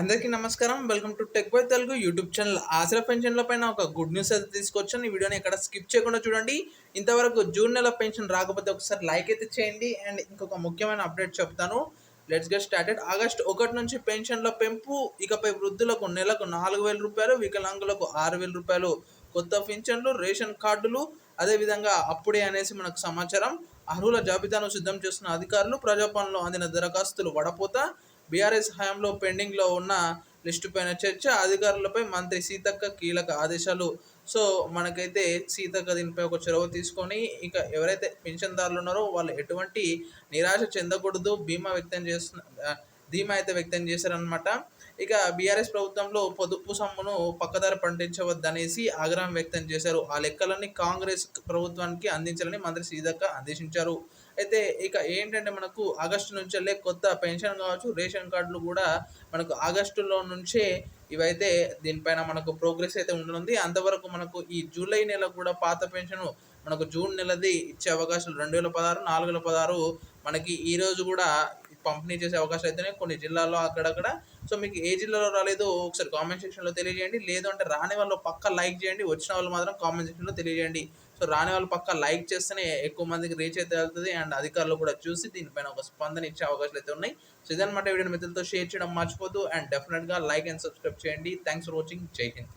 అందరికీ నమస్కారం. Welcome to tech by Telugu YouTube channel. Aasara పెన్షన్ల పైన ఒక గుడ్ న్యూస్ అయితే తీసుకొచ్చాను. ఈ వీడియోని ఎక్కడ స్కిప్ చేయకుండా చూడండి. ఇంతవరకు జూన్ నెల పెన్షన్ రాకపోతే ఒకసారి లైక్ అయితే చేయండి. అండ్ ఇంకొక ముఖ్యమైన అప్డేట్ చెప్తాను. Let's get started. ఆగస్ట్ ఒకటి నుంచి పెన్షన్ల పెంపు ఇకపై వృద్ధులకు నెలకు నాలుగు వేల రూపాయలు వికలాంగులకు ఆరు వేల రూపాయలు కొత్త పెన్షన్లు రేషన్ కార్డులు. అదేవిధంగా అప్పుడే అనేసి మనకు సమాచారం. అర్హుల జాబితాను సిద్ధం చేస్తున్న అధికారులు ప్రజాపాలనలో అందిన దరఖాస్తులు వడపోత బీఆర్ఎస్ హయాంలో పెండింగ్లో ఉన్న లిస్టు పైన చర్చ అధికారులపై మంత్రి సీతక్క కీలక ఆదేశాలు. సో మనకైతే సీతక్క దీనిపై ఒక చొరవ తీసుకొని ఇక ఎవరైతే పెన్షన్దారులు ఉన్నారో వాళ్ళు ఎటువంటి నిరాశ చెందకూడదు బీమా వ్యక్తం చేస్తున్న ధీమా అయితే వ్యక్తం చేశారనమాట ఇక బీఆర్ఎస్ ప్రభుత్వంలో పొదుపు సొమ్మును పక్కదారి పండించవద్దనేసి ఆగ్రహం వ్యక్తం చేశారు. ఆ లెక్కలన్నీ కాంగ్రెస్ ప్రభుత్వానికి అందించాలని మంత్రి సీతక్క ఆదేశించారు. అయితే ఇక ఏంటంటే మనకు ఆగస్టు నుంచెల్లే కొత్త పెన్షన్ కావచ్చు రేషన్ కార్డులు కూడా మనకు ఆగస్టులో నుంచే ఇవైతే దీనిపైన మనకు ప్రోగ్రెస్ అయితే ఉండనుంది. అంతవరకు మనకు ఈ జూలై నెల కూడా పాత పెన్షన్ మనకు జూన్ నెలది ఇచ్చే అవకాశాలు రెండు వేల పదహారు నాలుగు వేల పదహారు. మనకి ఈరోజు కూడా పంపిణీ చేసే అవకాశాలు అయితేనే కొన్ని జిల్లాల్లో అక్కడక్కడ. సో మీకు ఏ జిల్లాలో రాలేదో ఒకసారి కామెంట్ సెక్షన్లో తెలియజేయండి. లేదు అంటే రాని వాళ్ళు పక్క లైక్ చేయండి. వచ్చిన వాళ్ళు మాత్రం కామెంట్ సెక్షన్లో తెలియజేయండి. సో రాని వాళ్ళు పక్క లైక్ చేస్తేనే ఎక్కువ మందికి రీచ్ అయితే వెళ్తుంది. అండ్ అధికారులు కూడా చూసి దీనిపైన ఒక స్పందన ఇచ్చే అవకాశాలు అయితే ఉన్నాయి. సో ఇదనమాట వీడియో మిత్రులతో షేర్ చేయడం మర్చిపోద్దు. అండ్ డెఫినెట్గా లైక్ అండ్ సబ్స్క్రైబ్ చేయండి. థ్యాంక్స్ ఫర్ వాచింగ్ జై హింద్